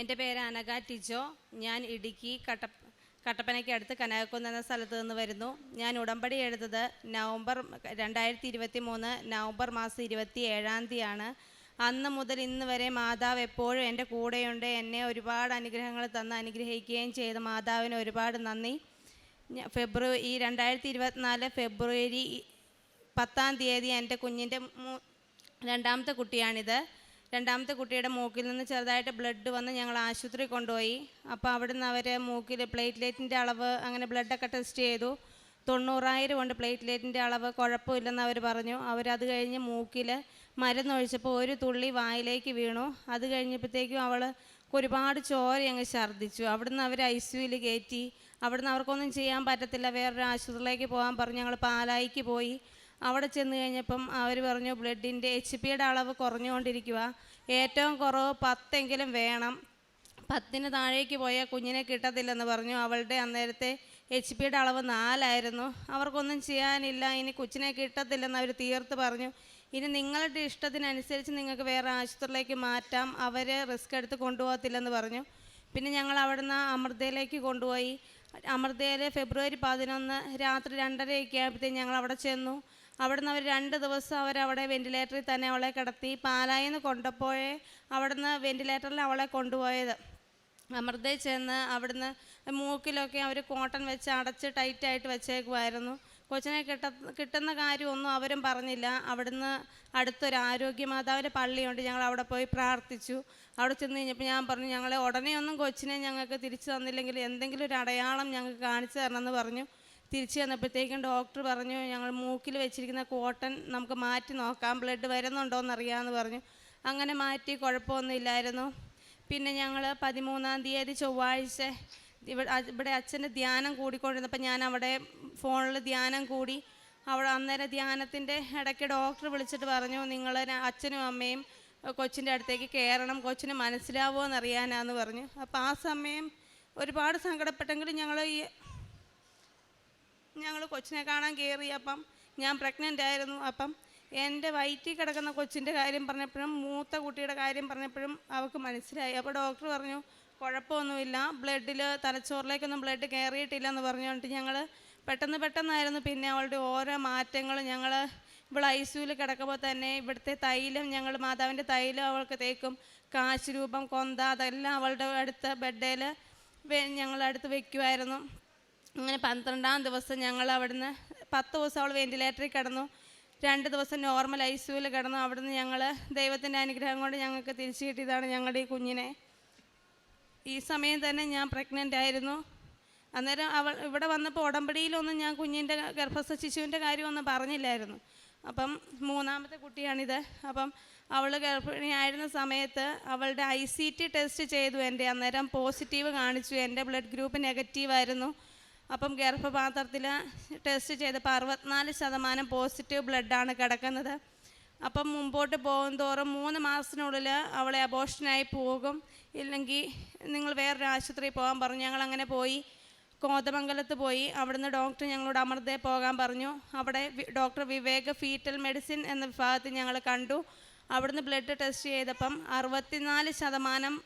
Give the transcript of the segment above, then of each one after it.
എന്റെ പേര് അനഗ ടിജോ. ഞാൻ ഇടുക്കി കട്ട കട്ടപ്പനയ്ക്ക് അടുത്ത് കനകക്കുന്ന് എന്ന സ്ഥലത്ത് നിന്ന് വരുന്നു. ഞാൻ ഉടമ്പടി എഴുതത് നവംബർ രണ്ടായിരത്തി ഇരുപത്തി മൂന്ന് നവംബർ മാസം ഇരുപത്തി ഏഴാം തീയതിയാണ്. അന്ന് മുതൽ ഇന്ന് വരെ മാതാവ് എപ്പോഴും എന്റെ കൂടെയുണ്ട്. എന്നെ ഒരുപാട് അനുഗ്രഹങ്ങൾ തന്ന് അനുഗ്രഹിക്കുകയും ചെയ്ത. മാതാവിന് ഒരുപാട് നന്ദി. ഫെബ്രുവരി ഈ രണ്ടായിരത്തി ഇരുപത്തിനാല് ഫെബ്രുവരി പത്താം തീയതി എന്റെ കുഞ്ഞിന്റെ രണ്ടാമത്തെ കുട്ടിയാണിത്. രണ്ടാമത്തെ കുട്ടിയുടെ മൂക്കിൽ നിന്ന് ചെറുതായിട്ട് ബ്ലഡ് വന്ന് ഞങ്ങൾ ആശുപത്രി കൊണ്ടുപോയി. അപ്പോൾ അവിടുന്ന് അവർ മൂക്കിൽ പ്ലേറ്റ്ലേറ്റിന്റെ അളവ് അങ്ങനെ ബ്ലഡൊക്കെ ടെസ്റ്റ് ചെയ്തു. തൊണ്ണൂറായിരം ഉണ്ട് പ്ലേറ്റ്ലേറ്റിന്റെ അളവ് കുഴപ്പമില്ലെന്ന് അവർ പറഞ്ഞു. അവരത് കഴിഞ്ഞ് മൂക്കിൽ മരുന്നൊഴിച്ചപ്പോൾ ഒരു തുള്ളി വായിലേക്ക് വീണു. അത് കഴിഞ്ഞപ്പോഴത്തേക്കും അവൾ ഒരുപാട് ചോര അങ്ങ് ഛർദ്ദിച്ചു. അവിടുന്ന് അവർ ഐ സിയുയിൽ കയറ്റി. അവിടുന്ന് അവർക്കൊന്നും ചെയ്യാൻ പറ്റത്തില്ല. വേറൊരു ആശുപത്രിയിലേക്ക് പോകാൻ പറഞ്ഞു. ഞങ്ങൾ പാലായിക്ക് പോയി. അവിടെ ചെന്ന് കഴിഞ്ഞപ്പം അവർ പറഞ്ഞു ബ്ലഡിന്റെ എച്ച് പിയുടെ അളവ് കുറഞ്ഞുകൊണ്ടിരിക്കുക ഏറ്റവും കുറവ് പത്തെങ്കിലും വേണം. പത്തിന് താഴേക്ക് പോയാൽ കുഞ്ഞിനെ കിട്ടത്തില്ലെന്ന് പറഞ്ഞു. അവളുടെ അന്നേരത്തെ എച്ച് പിയുടെ അളവ് നാലായിരുന്നു. അവർക്കൊന്നും ചെയ്യാനില്ല. ഇനി കൊച്ചിനെ കിട്ടത്തില്ലെന്ന് അവർ തീർത്ത് പറഞ്ഞു. ഇനി നിങ്ങളുടെ ഇഷ്ടത്തിനനുസരിച്ച് നിങ്ങൾക്ക് വേറെ ആശുപത്രിയിലേക്ക് മാറ്റാം. അവർ റിസ്ക് എടുത്ത് കൊണ്ടുപോകത്തില്ലെന്ന് പറഞ്ഞു. പിന്നെ ഞങ്ങൾ അവിടുന്ന് അമൃതയിലേക്ക് കൊണ്ടുപോയി. അമൃതയിൽ ഫെബ്രുവരി പതിനൊന്ന് രാത്രി രണ്ടരയൊക്കെ ആയപ്പോഴത്തേക്കും ഞങ്ങൾ അവിടെ ചെന്നു. അവിടുന്ന് അവർ രണ്ട് ദിവസം അവരവിടെ വെന്റിലേറ്ററിൽ തന്നെ അവളെ കിടത്തി പാലായിൽ നിന്ന് കൊണ്ടപ്പോഴേ അവിടുന്ന് വെന്റിലേറ്ററിൽ അവളെ കൊണ്ടുപോയത്. അമൃതയിൽ ചെന്ന് അവിടുന്ന് മൂക്കിലൊക്കെ അവർ കോട്ടൺ വെച്ച് അടച്ച് ടൈറ്റായിട്ട് വെച്ചേക്കുമായിരുന്നു കൊച്ചിനെ കിട്ട കിട്ടുന്ന കാര്യമൊന്നും അവരും പറഞ്ഞില്ല. അവിടുന്ന് അടുത്തൊരു ആരോഗ്യമാതാവിന്റെ പള്ളിയുണ്ട്. ഞങ്ങൾ അവിടെ പോയി പ്രാർത്ഥിച്ചു. അവിടെ ചെന്ന് കഴിഞ്ഞപ്പോൾ ഞാൻ പറഞ്ഞു ഞങ്ങളെ ഉടനെയൊന്നും കൊച്ചിനെ ഞങ്ങൾക്ക് തിരിച്ചു തന്നില്ലെങ്കിൽ എന്തെങ്കിലും ഒരു അടയാളം ഞങ്ങൾക്ക് കാണിച്ചു തരണമെന്ന് പറഞ്ഞു. തിരിച്ചു വന്നപ്പോഴത്തേക്കും ഡോക്ടർ പറഞ്ഞു ഞങ്ങൾ മൂക്കിൽ വെച്ചിരിക്കുന്ന കോട്ടൺ നമുക്ക് മാറ്റി നോക്കാം ബ്ലഡ് വരുന്നുണ്ടോ എന്നറിയാമെന്ന് പറഞ്ഞു. അങ്ങനെ മാറ്റി കുഴപ്പമൊന്നുമില്ലായിരുന്നു. പിന്നെ ഞങ്ങൾ പതിമൂന്നാം തീയതി ചൊവ്വാഴ്ച ഇവിടെ ഇവിടെ അച്ഛന്റെ ധ്യാനം കൂടിക്കൊണ്ടിരുന്നപ്പോൾ ഞാൻ അവിടെ ഫോണിൽ ധ്യാനം കൂടി. അവിടെ അന്നേരം ധ്യാനത്തിന്റെ ഇടയ്ക്ക് ഡോക്ടർ വിളിച്ചിട്ട് പറഞ്ഞു നിങ്ങൾ അച്ഛനും അമ്മയും കൊച്ചിന്റെ അടുത്തേക്ക് കയറണം കൊച്ചിന് മനസ്സിലാവുമോ എന്നറിയാനാന്ന് പറഞ്ഞു. അപ്പോൾ ആ സമയം ഒരുപാട് സങ്കടപ്പെട്ടെങ്കിലും ഞങ്ങൾ ഈ ഞങ്ങൾ കൊച്ചിനെ കാണാൻ കയറി അപ്പം ഞാൻ പ്രഗ്നന്റ് ആയിരുന്നു. അപ്പം എന്റെ വയറ്റിൽ കിടക്കുന്ന കൊച്ചിന്റെ കാര്യം പറഞ്ഞപ്പോഴും മൂത്ത കുട്ടിയുടെ കാര്യം പറഞ്ഞപ്പോഴും അവൾക്ക് മനസ്സിലായി. അപ്പോൾ ഡോക്ടർ പറഞ്ഞു കുഴപ്പമൊന്നുമില്ല. ബ്ലഡിൽ തലച്ചോറിലേക്കൊന്നും ബ്ലഡ് കയറിയിട്ടില്ലെന്ന് പറഞ്ഞുകൊണ്ട് ഞങ്ങൾ പെട്ടെന്ന് പെട്ടെന്നായിരുന്നു. പിന്നെ അവളുടെ ഓരോ മാറ്റങ്ങളും ഞങ്ങൾ ഇവിടെ ഐ സിയുയിൽ കിടക്കുമ്പോൾ തന്നെ ഇവിടുത്തെ തൈലം ഞങ്ങൾ മാതാവിന്റെ തൈലം അവൾക്ക് തേക്കും. കാശ് രൂപം കൊന്ത അതെല്ലാം അവളുടെ അടുത്ത ബെഡേൽ ഞങ്ങൾ അടുത്ത് വെക്കുമായിരുന്നു അങ്ങനെ പന്ത്രണ്ടാം ദിവസം ഞങ്ങൾ അവിടുന്ന് പത്ത് ദിവസം അവൾ വെന്റിലേറ്ററിൽ കിടന്നു. രണ്ട് ദിവസം നോർമൽ ഐ സിയുവിൽ കിടന്നു. അവിടുന്ന് ഞങ്ങൾ ദൈവത്തിന്റെ അനുഗ്രഹം കൊണ്ട് ഞങ്ങൾക്ക് തിരിച്ചു കിട്ടിയതാണ് ഞങ്ങളുടെ ഈ കുഞ്ഞിനെ. ഈ സമയം തന്നെ ഞാൻ പ്രഗ്നന്റ് ആയിരുന്നു. അന്നേരം അവൾ ഇവിടെ വന്നപ്പോൾ ഉടമ്പടിയിലൊന്നും ഞാൻ കുഞ്ഞിന്റെ ഗർഭസ്ഥ ശിശുവിന്റെ കാര്യമൊന്നും പറഞ്ഞില്ലായിരുന്നു. അപ്പം മൂന്നാമത്തെ കുട്ടിയാണിത്. അപ്പം അവൾ ഗർഭിണിയായിരുന്ന സമയത്ത് അവളുടെ ഐ സി ടി ടെസ്റ്റ് ചെയ്തു എന്റെ. അന്നേരം പോസിറ്റീവ് കാണിച്ചു. എന്റെ ബ്ലഡ് ഗ്രൂപ്പ് നെഗറ്റീവായിരുന്നു അപ്പം ഗർഭപാത്രത്തിൽ ടെസ്റ്റ് ചെയ്തപ്പോൾ അറുപത്തിനാല് ശതമാനം പോസിറ്റീവ് ബ്ലഡാണ് കിടക്കുന്നത്. അപ്പം മുമ്പോട്ട് പോകും തോറും മൂന്ന് മാസത്തിനുള്ളിൽ അവളെ അബോഷനായി പോകും. ഇല്ലെങ്കിൽ നിങ്ങൾ വേറൊരു ആശുപത്രിയിൽ പോകാൻ പറഞ്ഞു. ഞങ്ങൾ അങ്ങനെ പോയി. കോതമംഗലത്ത് പോയി. അവിടുന്ന് ഡോക്ടർ ഞങ്ങളോട് അമൃതയെ പോകാൻ പറഞ്ഞു. അവിടെ ഡോക്ടർ വിവേക് ഫീറ്റൽ മെഡിസിൻ എന്ന വിഭാഗത്തിൽ ഞങ്ങൾ കണ്ടു. അവിടുന്ന് ബ്ലഡ് ടെസ്റ്റ് ചെയ്തപ്പം അറുപത്തിനാല് ശതമാനം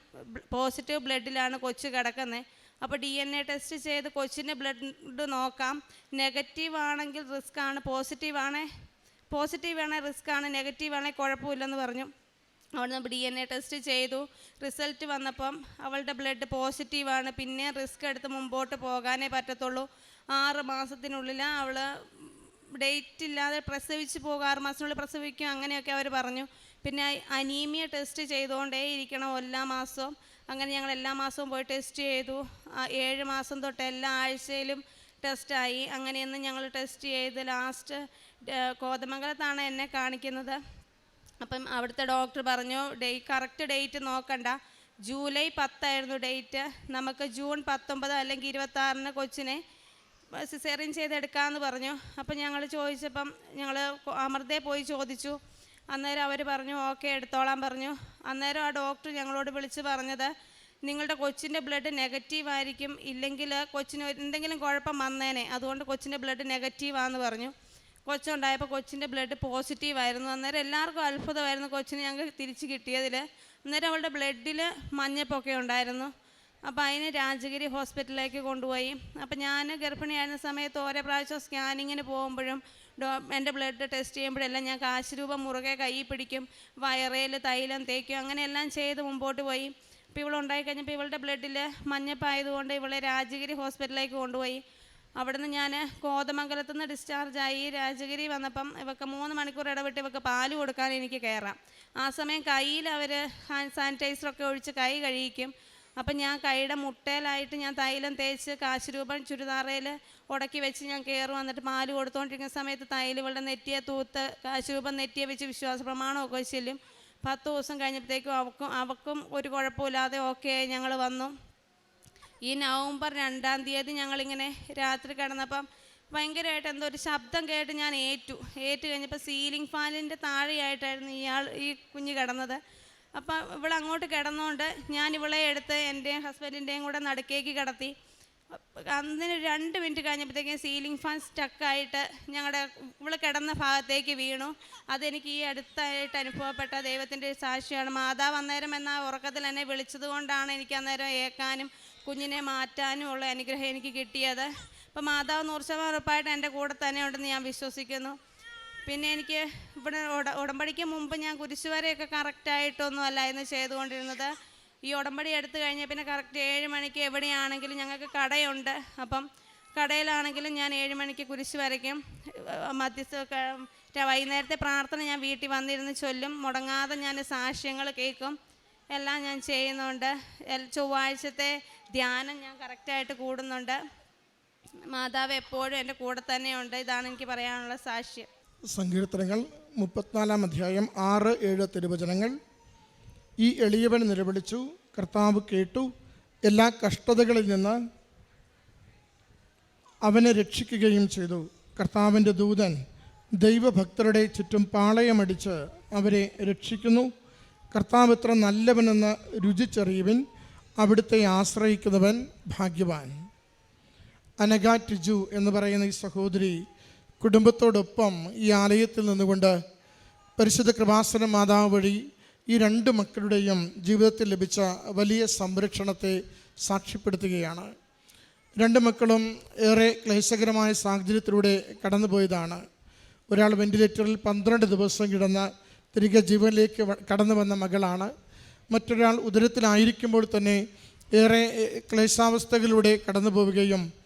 പോസിറ്റീവ് ബ്ലഡിലാണ് കൊച്ചു കിടക്കുന്നത്. അപ്പോൾ ഡി എൻ എ ടെസ്റ്റ് ചെയ്ത് കൊച്ചിന്റെ ബ്ലഡ് നോക്കാം. നെഗറ്റീവ് ആണെങ്കിൽ റിസ്ക് ആണ്. പോസിറ്റീവ് ആണേ പോസിറ്റീവ് ആണെങ്കിൽ റിസ്ക് ആണ്. നെഗറ്റീവ് ആണെങ്കിൽ കുഴപ്പമില്ലെന്ന് പറഞ്ഞു. അവിടുന്ന് ഡി എൻ എ ടെസ്റ്റ് ചെയ്തു. റിസൾട്ട് വന്നപ്പം അവളുടെ ബ്ലഡ് പോസിറ്റീവാണ് പിന്നെ റിസ്ക് എടുത്ത് മുമ്പോട്ട് പോകാനേ പറ്റത്തുള്ളൂ. ആറ് മാസത്തിനുള്ളിൽ അവൾ ഡേറ്റ് ഇല്ലാതെ പ്രസവിച്ച് പോകും. ആറ് മാസത്തിനുള്ളിൽ പ്രസവിക്കും. അങ്ങനെയൊക്കെ അവർ പറഞ്ഞു. പിന്നെ അനീമിയ ടെസ്റ്റ് ചെയ്തുകൊണ്ടേ ഇരിക്കണം എല്ലാ മാസവും. അങ്ങനെ ഞങ്ങൾ എല്ലാ മാസവും പോയി ടെസ്റ്റ് ചെയ്തു. ഏഴ് മാസം തൊട്ട് എല്ലാ ആഴ്ചയിലും ടെസ്റ്റായി അങ്ങനെയൊന്നും ഞങ്ങൾ ടെസ്റ്റ് ചെയ്ത് ലാസ്റ്റ് കോതമംഗലത്താണ് എന്നെ കാണിക്കുന്നത്. അപ്പം അവിടുത്തെ ഡോക്ടർ പറഞ്ഞു ഡേ കറക്റ്റ് ഡേറ്റ് നോക്കണ്ട. ജൂലൈ പത്തായിരുന്നു ഡേറ്റ് നമുക്ക് ജൂൺ പത്തൊമ്പത് അല്ലെങ്കിൽ ഇരുപത്താറിന് കൊച്ചിനെ സിസേറിയൻ ചെയ്തെടുക്കാമെന്ന് പറഞ്ഞു. അപ്പം ഞങ്ങൾ ചോദിച്ചപ്പം ഞങ്ങൾ അമൃതയെ പോയി ചോദിച്ചു. അന്നേരം അവർ പറഞ്ഞു ഓക്കെ എടുത്തോളാൻ പറഞ്ഞു. അന്നേരം ആ ഡോക്ടർ ഞങ്ങളോട് വിളിച്ച് പറഞ്ഞത് നിങ്ങളുടെ കൊച്ചിന്റെ ബ്ലഡ് നെഗറ്റീവ് ആയിരിക്കും ഇല്ലെങ്കിൽ കൊച്ചിന് എന്തെങ്കിലും കുഴപ്പം വന്നേനെ അതുകൊണ്ട് കൊച്ചിന്റെ ബ്ലഡ് നെഗറ്റീവാന്ന് പറഞ്ഞു. കൊച്ചുണ്ടായപ്പോൾ കൊച്ചിന്റെ ബ്ലഡ് പോസിറ്റീവ് ആയിരുന്നു. അന്നേരം എല്ലാവർക്കും അത്ഭുതമായിരുന്നു കൊച്ചിന് ഞങ്ങൾക്ക് തിരിച്ച് കിട്ടിയതിൽ അന്നേരം അവളുടെ ബ്ലഡിൽ മഞ്ഞപ്പൊക്കെ ഉണ്ടായിരുന്നു. അപ്പോൾ അതിന് രാജഗിരി ഹോസ്പിറ്റലിലേക്ക് കൊണ്ടുപോയി. അപ്പോൾ ഞാൻ ഗർഭിണിയായിരുന്ന സമയത്ത് ഓരോ പ്രാവശ്യം സ്കാനിങ്ങിന് പോകുമ്പോഴും ഡോ എന്റെ ബ്ലഡ് ടെസ്റ്റ് ചെയ്യുമ്പോഴെല്ലാം ഞാൻ കാശ് രൂപ മുറുകെ കൈ പിടിക്കും വയറയിൽ തൈലം തേക്കും അങ്ങനെയെല്ലാം ചെയ്ത് മുമ്പോട്ട് പോയി. അപ്പോൾ ഇവളുണ്ടായി കഴിഞ്ഞപ്പോൾ ഇവളുടെ ബ്ലഡിൽ മഞ്ഞപ്പായതുകൊണ്ട് ഇവളെ രാജഗിരി ഹോസ്പിറ്റലിലേക്ക് കൊണ്ടുപോയി. അവിടുന്ന് ഞാൻ കോതമംഗലത്തു നിന്ന് ഡിസ്ചാർജായി രാജഗിരി വന്നപ്പം ഇവക്ക് മൂന്ന് മണിക്കൂർ ഇടവിട്ട് ഇവക്ക് പാൽ കൊടുക്കാൻ എനിക്ക് കയറാം ആ സമയം കയ്യിൽ അവർ ഹാൻഡ് സാനിറ്റൈസറൊക്കെ ഒഴിച്ച് കൈ കഴിയിക്കും അപ്പം ഞാൻ കൈയുടെ മുട്ടയിലായിട്ട് ഞാൻ തൈലം തേച്ച് കാശ് രൂപം ചുരിദാറയിൽ ഉടക്കി വെച്ച് ഞാൻ കയറി വന്നിട്ട് പാൽ കൊടുത്തുകൊണ്ടിരിക്കുന്ന സമയത്ത് തൈൽ ഇവളുടെ നെറ്റിയെ തൂത്ത് കാശ് രൂപം നെറ്റിയെ വെച്ച് വിശ്വാസ പ്രമാണമൊക്കെ ചെല്ലും പത്ത് ദിവസം കഴിഞ്ഞപ്പോഴത്തേക്കും അവക്കും അവക്കും ഒരു കുഴപ്പമില്ലാതെ ഓക്കെ ഞങ്ങൾ വന്നു. ഈ നവംബർ രണ്ടാം തീയതി ഞങ്ങളിങ്ങനെ രാത്രി കിടന്നപ്പം ഭയങ്കരമായിട്ട് എന്തോ ഒരു ശബ്ദം കേട്ട് ഞാൻ ഏറ്റു. ഏറ്റു കഴിഞ്ഞപ്പോൾ സീലിംഗ് ഫാനിന്റെ താഴെയായിട്ടായിരുന്നു ഇയാൾ ഈ കുഞ്ഞ് കിടന്നത്. അപ്പം ഇവിടെ അങ്ങോട്ട് കിടന്നുകൊണ്ട് ഞാൻ ഇവളെ എടുത്ത് എന്റെയും ഹസ്ബൻഡിന്റെയും കൂടെ നടുക്കേക്ക് കിടത്തി. അന്നിന് രണ്ട് മിനിറ്റ് കഴിഞ്ഞപ്പോഴത്തേക്കും സീലിംഗ് ഫാൻ സ്റ്റക്കായിട്ട് ഞങ്ങളുടെ ഇവൾ കിടന്ന ഭാഗത്തേക്ക് വീണു. അതെനിക്ക് ഈ അടുത്തായിട്ട് അനുഭവപ്പെട്ട ദൈവത്തിന്റെ ഒരു സാക്ഷിയാണ്. മാതാവ് അന്നേരം എന്ന ഉറക്കത്തിൽ എന്നെ വിളിച്ചത് കൊണ്ടാണ് എനിക്ക് അന്നേരം ഏക്കാനും കുഞ്ഞിനെ മാറ്റാനും ഉള്ള അനുഗ്രഹം എനിക്ക് കിട്ടിയത്. അപ്പം മാതാവ് നൂറ് ശതമാനം ഉറപ്പായിട്ട് എന്റെ കൂടെ തന്നെ ഉണ്ടെന്ന് ഞാൻ വിശ്വസിക്കുന്നു. പിന്നെ എനിക്ക് ഇവിടെ ഉട ഉടമ്പടിക്ക് മുമ്പ് ഞാൻ കുരിശുവരെയൊക്കെ കറക്റ്റായിട്ടൊന്നും അല്ലായിരുന്നു ചെയ്തുകൊണ്ടിരുന്നത്. ഈ ഉടമ്പടി എടുത്തു കഴിഞ്ഞാൽ പിന്നെ കറക്റ്റ് ഏഴ് മണിക്ക് എവിടെയാണെങ്കിലും ഞങ്ങൾക്ക് കടയുണ്ട്. അപ്പം കടയിലാണെങ്കിലും ഞാൻ ഏഴ് മണിക്ക് കുരിശ് വരയ്ക്കും മധ്യസ്ഥ വൈകുന്നേരത്തെ പ്രാർത്ഥന ഞാൻ വീട്ടിൽ വന്നിരുന്ന് ചൊല്ലും. മുടങ്ങാതെ ഞാൻ സാക്ഷ്യങ്ങൾ കേൾക്കും. എല്ലാം ഞാൻ ചെയ്യുന്നുണ്ട്. ചൊവ്വാഴ്ചത്തെ ധ്യാനം ഞാൻ കറക്റ്റായിട്ട് കൂടുന്നുണ്ട്. മാതാവ് എപ്പോഴും എന്റെ കൂടെ തന്നെയുണ്ട്. ഇതാണ് എനിക്ക് പറയാനുള്ള സാക്ഷ്യം. സങ്കീർത്തനങ്ങൾ മുപ്പത്തിനാലാം അധ്യായം ആറ് ഏഴ് തിരുവചനങ്ങൾ. ഈ എളിയവൻ നിലവിളിച്ചു കർത്താവ് കേട്ടു എല്ലാ കഷ്ടതകളിൽ നിന്ന് അവനെ രക്ഷിക്കുകയും ചെയ്തു. കർത്താവിന്റെ ദൂതൻ ദൈവഭക്തരുടെ ചുറ്റും പാളയമടിച്ച് അവരെ രക്ഷിക്കുന്നു. കർത്താവ് എത്ര നല്ലവനെന്ന് രുചിച്ചറിയുവിൻ അവിടുത്തെ ആശ്രയിക്കുന്നവൻ ഭാഗ്യവാൻ. അനഗ ടിജു എന്ന് പറയുന്ന ഈ സഹോദരി കുടുംബത്തോടൊപ്പം ഈ ആലയത്തിൽ നിന്നുകൊണ്ട് പരിശുദ്ധ കൃപാസന മാതാവ് വഴി ഈ രണ്ട് മക്കളുടെയും ജീവിതത്തിൽ ലഭിച്ച വലിയ സംരക്ഷണത്തെ സാക്ഷ്യപ്പെടുത്തുകയാണ്. രണ്ട് മക്കളും ഏറെ ക്ലേശകരമായ സാഹചര്യത്തിലൂടെ കടന്നുപോയതാണ്. ഒരാൾ വെന്റിലേറ്ററിൽ പന്ത്രണ്ട് ദിവസം കിടന്ന് തിരികെ ജീവനിലേക്ക് കടന്നു വന്ന മകളാണ്. മറ്റൊരാൾ ഉദരത്തിലായിരിക്കുമ്പോൾ തന്നെ ഏറെ ക്ലേശാവസ്ഥകളിലൂടെ കടന്നു പോവുകയും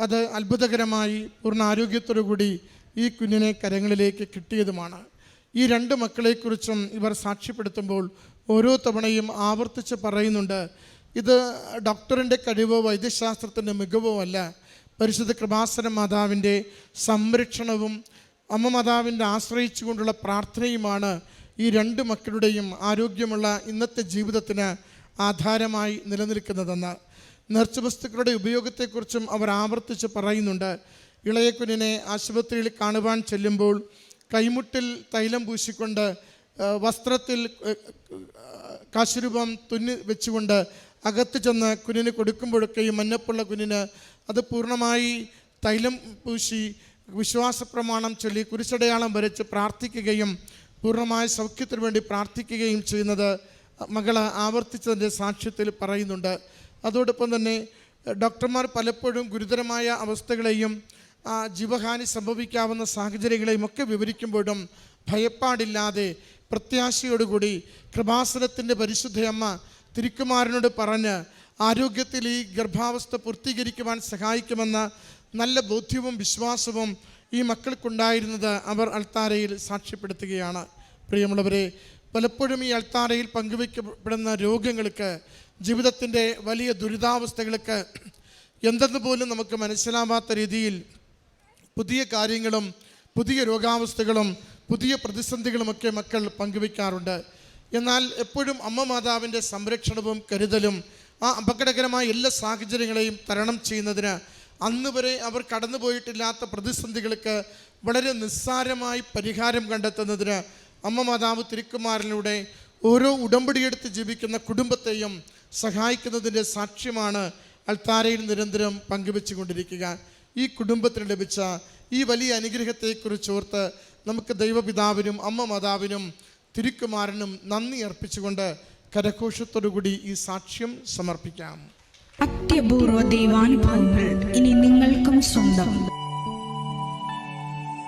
അത് അത്ഭുതകരമായി പൂർണ ആരോഗ്യത്തോടു കൂടി ഈ കുഞ്ഞിനെ കരങ്ങളിലേക്ക് കിട്ടിയതുമാണ്. ഈ രണ്ട് മക്കളെക്കുറിച്ചും ഇവർ സാക്ഷ്യപ്പെടുത്തുമ്പോൾ ഓരോ തവണയും ആവർത്തിച്ച് പറയുന്നുണ്ട് ഇത് ഡോക്ടറിന്റെ കഴിവോ വൈദ്യശാസ്ത്രത്തിന്റെ മികവോ അല്ല. പരിശുദ്ധ കൃപാസന മാതാവിന്റെ സംരക്ഷണവും അമ്മ മാതാവിന്റെ ആശ്രയിച്ചുകൊണ്ടുള്ള പ്രാർത്ഥനയുമാണ് ഈ രണ്ട് മക്കളുടെയും ആരോഗ്യമുള്ള ഇന്നത്തെ ജീവിതത്തിന് ആധാരമായി നിലനിൽക്കുന്നതെന്ന്. നേർച്ചവസ്തുക്കളുടെ ഉപയോഗത്തെക്കുറിച്ചും അവർ ആവർത്തിച്ച് പറയുന്നുണ്ട്. ഇളയക്കുഞ്ഞിനെ ആശുപത്രിയിൽ കാണുവാൻ ചെല്ലുമ്പോൾ കൈമുട്ടിൽ തൈലം പൂശിക്കൊണ്ട് വസ്ത്രത്തിൽ കാശുരൂപം തുന്നി വെച്ചുകൊണ്ട് അകത്ത് ചെന്ന് കുഞ്ഞിന് കൊടുക്കുമ്പോഴൊക്കെയും മഞ്ഞപ്പുള്ള കുഞ്ഞിന് അത് പൂർണമായി തൈലം പൂശി വിശ്വാസ പ്രമാണം ചൊല്ലി കുരിശടയാളം വരച്ച് പ്രാർത്ഥിക്കുകയും പൂർണമായ സൗഖ്യത്തിനു വേണ്ടി പ്രാർത്ഥിക്കുകയും ചെയ്യുന്നത് മകൾ ആവർത്തിച്ചതിന്റെ സാക്ഷ്യത്തിൽ പറയുന്നുണ്ട്. അതോടൊപ്പം തന്നെ ഡോക്ടർമാർ പലപ്പോഴും ഗുരുതരമായ അവസ്ഥകളെയും ജീവഹാനി സംഭവിക്കാവുന്ന സാഹചര്യങ്ങളെയും ഒക്കെ വിവരിക്കുമ്പോഴും ഭയപ്പാടില്ലാതെ പ്രത്യാശയോടുകൂടി കൃപാസനത്തിന്റെ പരിശുദ്ധയമ്മ തിരുക്കുമാരനോട് പറഞ്ഞ് ആരോഗ്യത്തിൽ ഈ ഗർഭാവസ്ഥ പൂർത്തീകരിക്കുവാൻ സഹായിക്കുമെന്ന നല്ല ബോധ്യവും വിശ്വാസവും ഈ മക്കൾക്കുണ്ടായിരുന്നത് അവർ അൾത്താരയിൽ സാക്ഷ്യപ്പെടുത്തുകയാണ്. പ്രിയമുള്ളവരെ പലപ്പോഴും ഈ അൾത്താരയിൽ പങ്കുവയ്ക്കപ്പെടുന്ന രോഗങ്ങൾക്ക് ജീവിതത്തിന്റെ വലിയ ദുരിതാവസ്ഥകൾക്ക് എന്തെന്ന് പോലും നമുക്ക് മനസ്സിലാവാത്ത രീതിയിൽ പുതിയ കാര്യങ്ങളും പുതിയ രോഗാവസ്ഥകളും പുതിയ പ്രതിസന്ധികളുമൊക്കെ മക്കൾ പങ്കുവയ്ക്കാറുണ്ട്. എന്നാൽ എപ്പോഴും അമ്മ മാതാവിന്റെ സംരക്ഷണവും കരുതലും ആ അപകടകരമായ എല്ലാ സാഹചര്യങ്ങളെയും തരണം ചെയ്യുന്നതിന് അന്ന് വരെ അവർ കടന്നുപോയിട്ടില്ലാത്ത പ്രതിസന്ധികൾക്ക് വളരെ നിസ്സാരമായി പരിഹാരം കണ്ടെത്തുന്നതിന് അമ്മ മാതാവ് തിരുക്കുമാരനിലൂടെ ഓരോ ഉടമ്പടിയെടുത്ത് ജീവിക്കുന്ന കുടുംബത്തെയും സഹായിക്കുന്നതിന്റെ സാക്ഷ്യമാണ് അൾത്താരയിൽ നിരന്തരം പങ്കുവെച്ചു കൊണ്ടിരിക്കുക ഈ കുടുംബത്തിന് ലഭിച്ച ഈ വലിയ അനുഗ്രഹത്തെക്കുറിച്ച് ഓർത്ത് നമുക്ക് ദൈവപിതാവിനും അമ്മ മാതാവിനും തിരുക്കുമാരനും നന്ദി അർപ്പിച്ചുകൊണ്ട് കരഘോഷത്തോടുകൂടി ഈ സാക്ഷ്യം സമർപ്പിക്കാം. അത്യപൂർവ ദൈവാനുഭവങ്ങൾ ഇനി നിങ്ങൾക്കും സ്വന്തം.